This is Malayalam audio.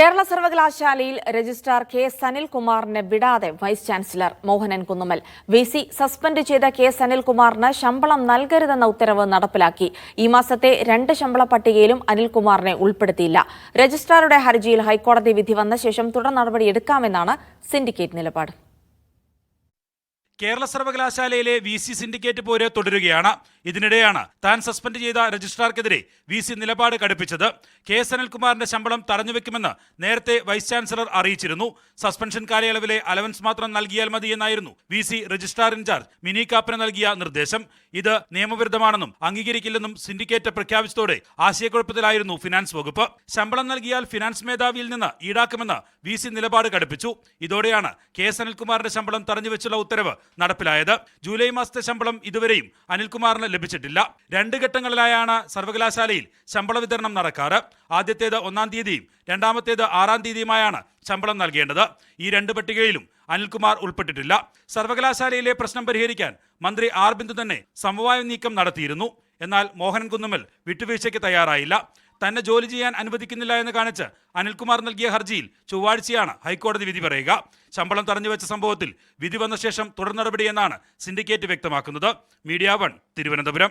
കേരള സർവകലാശാലയിൽ രജിസ്ട്രാർ കെ സനിൽകുമാറിനെ വിടാതെ vice chancellor Mohanan Kunnummal V C suspend ചെയ്ത കെ സനിൽകുമാറിന് ശമ്പളം നൽകരുതെന്ന ഉത്തരവ് നടപ്പിലാക്കി. ഈ മാസത്തെ രണ്ട് ശമ്പള പട്ടികയിലും അനിൽകുമാറിനെ ഉൾപ്പെടുത്തിയില്ല. രജിസ്ട്രാറുടെ ഹർജിയിൽ ഹൈക്കോടതി വിധി വന്ന ശേഷം തുടർ നടപടിയെടുക്കാമെന്നാണ് സിൻഡിക്കേറ്റ് നിലപാട്. കേരള സർവകലാശാലയിലെ വി സി സിൻഡിക്കേറ്റ് പോര് തുടരുകയാണ്. ഇതിനിടെയാണ് താൻ സസ്പെൻഡ് ചെയ്ത രജിസ്ട്രാർക്കെതിരെ വി സി നിലപാട് കടുപ്പിച്ചത്. കെ എസ് അനിൽകുമാറിന്റെ ശമ്പളം തടഞ്ഞുവെക്കുമെന്ന് നേരത്തെ വൈസ് ചാൻസലർ അറിയിച്ചിരുന്നു. സസ്പെൻഷൻ കാലയളവിലെ അലവൻസ് മാത്രം നൽകിയാൽ മതിയെന്നായിരുന്നു V C registrar incharge Mini കാപ്പന് നൽകിയ നിർദ്ദേശം. ഇത് നിയമവിരുദ്ധമാണെന്നും അംഗീകരിക്കില്ലെന്നും സിൻഡിക്കേറ്റ് പ്രഖ്യാപിച്ചതോടെ ആശയക്കുഴപ്പത്തിലായിരുന്നു ഫിനാൻസ് വകുപ്പ്. ശമ്പളം നൽകിയാൽ ഫിനാൻസ് മേധാവിയിൽ നിന്ന് ഈടാക്കുമെന്ന് വി സി നിലപാട് കടുപ്പിച്ചു. ഇതോടെയാണ് കെ എസ് അനിൽകുമാറിന്റെ ശമ്പളം തടഞ്ഞുവെച്ചുള്ള ഉത്തരവ് നടപ്പിലായത്. ജൂലൈ മാസത്തെ ശമ്പളം ഇതുവരെയും അനിൽകുമാറിന് ലഭിച്ചിട്ടില്ല. രണ്ട് ഘട്ടങ്ങളിലായാണ് സർവകലാശാലയിൽ ശമ്പള വിതരണം നടക്കാറ്. ആദ്യത്തേത് ഒന്നാം തീയതിയും രണ്ടാമത്തേത് ആറാം തീയതിയുമായാണ് ശമ്പളം നൽകേണ്ടത്. ഈ രണ്ട് പട്ടികയിലും അനിൽകുമാർ ഉൾപ്പെട്ടിട്ടില്ല. സർവകലാശാലയിലെ പ്രശ്നം പരിഹരിക്കാൻ മന്ത്രി ആർ ബിന്ദു തന്നെ സമവായ നീക്കം നടത്തിയിരുന്നു. എന്നാൽ മോഹൻ കുന്നുമ്മൽ വിട്ടുവീഴ്ചയ്ക്ക് തയ്യാറായില്ല. തന്നെ ജോലി ചെയ്യാൻ അനുവദിക്കുന്നില്ല എന്ന് കാണിച്ച് അനിൽകുമാർ നൽകിയ ഹർജിയിൽ ചൊവ്വാഴ്ചയാണ് ഹൈക്കോടതി വിധി പറയുക. ശമ്പളം തടഞ്ഞുവെച്ച സംഭവത്തിൽ വിധി വന്ന ശേഷം തുടർ നടപടിയെന്നാണ് സിൻഡിക്കേറ്റ് വ്യക്തമാക്കുന്നത്. Media one Thiruvananthapuram.